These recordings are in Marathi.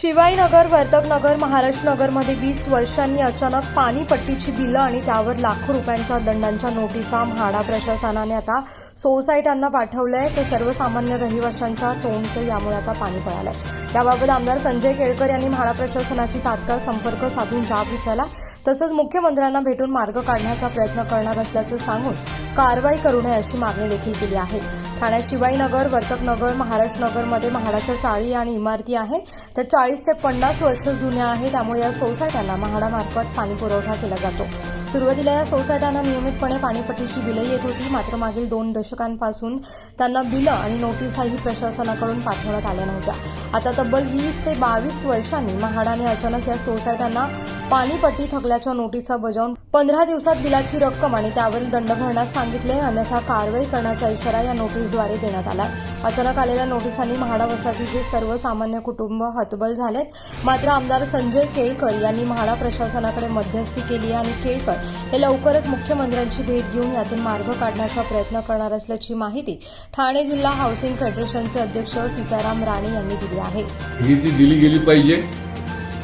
शिवाईनगर वर्तकनगर महाराष्ट्र नगरमध्ये वीस वर्षांनी अचानक पाणीपट्टीची बिलं आणि त्यावर लाखो रुपयांच्या दंडांच्या नोटिसा म्हाडा प्रशासनाने आता सोसायट्यांना पाठवलंय. तर सर्वसामान्य रहिवाशांच्या तोंडचं यामुळे आता पाणी पळालंय. याबाबत आमदार संजय केळकर यांनी म्हाडा प्रशासनाची तात्काळ संपर्क साधून जाब विचारला. तसंच मुख्यमंत्र्यांना भेटून मार्ग काढण्याचा प्रयत्न करणार असल्याचं सांगून कारवाई करू नये अशी मागणी देखील केली आहे. ठाण्यात शिवाईनगर वर्तकनगर महाराष्ट्र नगरमध्ये म्हाडाच्या चाळी आणि इमारती आहेत. तर चाळीस ते पन्नास वर्ष जुन्या आहे त्यामुळे या सोसायट्यांना म्हाडामार्फत पाणी पुरवठा केला जातो. सुरुवातीला या सोसायट्यांना नियमितपणे पाणीपट्टीची बिलं येत होती. मात्र मागील दोन दशकांपासून त्यांना बिलं आणि नोटिसाही प्रशासनाकडून पाठवण्यात आल्या नव्हत्या. आता तब्बल वीस ते बावीस वर्षांनी म्हाडाने अचानक या सोसायट्यांना पाणीपट्टी थकल्याच्या नोटिसा बजावून पंधरा दिवसात बिलाची रक्कम आणि त्यावरील दंड भरण्यास सांगितले अन्यथा कारवाई करण्याचा इशारा या नोटीसद्वारे देण्यात आला अचानक आलेल्या नोटिसांनी म्हाडा वसाहतीचे सर्वसामान्य कुटुंब हतबल झालेत मात्र आमदार संजय केळकर यांनी म्हाडा प्रशासनाकडे मध्यस्थी केली आणि केळकर हे लवकरच मुख्यमंत्र्यांची भेट घेऊन यातून मार्ग काढण्याचा प्रयत्न करणार असल्याची माहिती ठाणे जिल्हा हाऊसिंग फेडरेशनचे अध्यक्ष सीताराम राणे यांनी दिली आहे. ही ती दिली गेली पाहिजे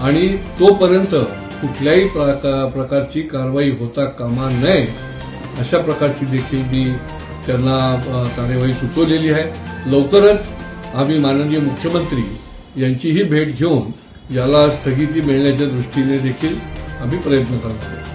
आणि तोपर्यंत कुठल्याही प्रका- प्रकारची कारवाई होता कामा नये अशा प्रकारची देखील मी त्यांना कार्यवाही सुचवलेली आहे. लवकरच आम्ही माननीय मुख्यमंत्री यांचीही भेट घेऊन याला स्थगिती मिळण्याच्या दृष्टीने देखील आम्ही प्रयत्न करणार आहोत.